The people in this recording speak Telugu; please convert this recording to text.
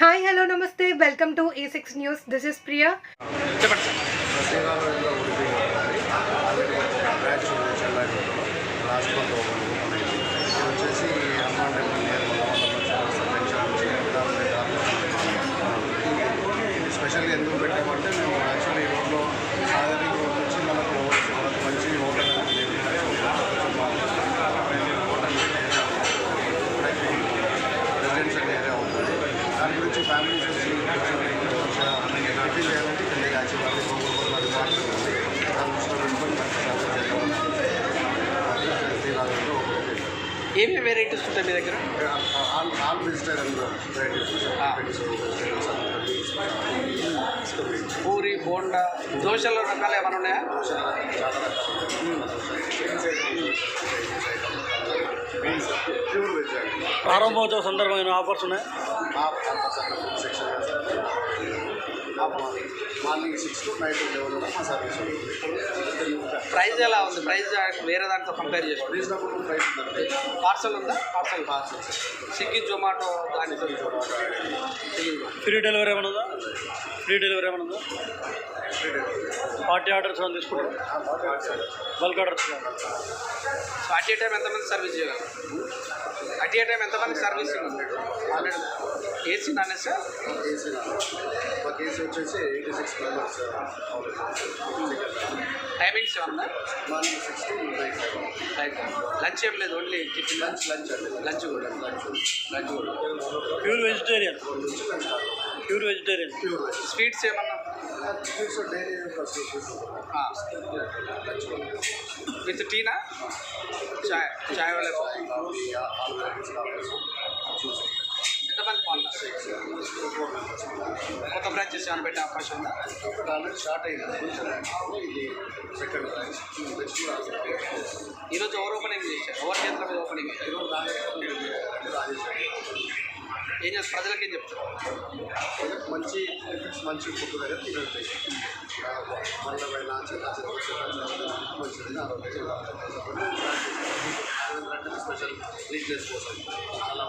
హాయ్ హలో నమస్తే. Welcome to A six news. This is Priya. Families వచ్చి చేయాలంటే ఇక్కడ దాని దృష్టిలో పెట్టుకొని శ్రీరాగంలో ఏమేమి వెరైటీస్ ఉంటాయి మీ దగ్గర? All all vegetarian varieties puri bonda దోశల రకాలు ఏమైనా ఉన్నాయా? ప్రారంభోత్సవ సందర్భమైన ఆఫర్స్ ఉన్నాయి? Section morning six to night eleven వరకు మా సర్వీస్ ఉంటుంది ప్రైస్ ఎలా ఉంది? ప్రైస్ వేరే దాంట్లో కంపేర్ చేసుకోండి రీజనబుల్ ప్రైస్ ఉంటుంది పార్సల్ ఉందా? పార్సల్ పార్సల్స్ స్విగ్గీ జొమాటో దాంట్లో ఫ్రీ డెలివరీ ఏమైనా ఉందా? ఫ్రీ డెలివరీ ఏమైనా ఉందా? పార్టీ ఆర్డర్స్ ఏమైనా తీసుకుంటారు? Bulk orders so at a time ఎంతమంది సర్వీస్ చేయగలరు అట్ ఏ టైం ఎంతమంది హండ్రెడ్ ఏసీ నాన్ ఏసీ కేసీ మా కేసీ వచ్చేసి ఎయిటీ సిక్స్ మెంబర్స్ టైమింగ్స్ ఏమన్నా morning six to night like lunch ఏం లేదు ఓన్లీ టిఫిన్. లంచ్ లంచ్ అండి. లంచ్ కూడా లంచ్ లంచ్ కూడా. Pure vegetarian. Pure vegetarian. Pure sweets ఏమన్నా? స్వీట్స్ డైలీ విత్ టీనా? చాయ్ చాయ్ వాళ్ళ ఎంతమంది మెంబర్స్ కొత్త బ్రాంచెస్ ఏమైనా పెట్టే అవకాశం ఉందా? స్టార్ట్ అయింది. ఈరోజు ఎవరు ఓపెనింగ్ చేశారు? ఎవరి చేతుల ఓపెనింగ్ ఈరోజు రాజేష్ ఏం చేస్తారు ప్రజలకి ఏం చెప్తారు? మంచి టిఫిన్స్ మంచి ఫుడ్ దగ్గర తినవుతాయి మళ్ళీ మంచిది ఆరోగ్యంగా స్పెషల్ వీక్నెస్ కోసం చాలా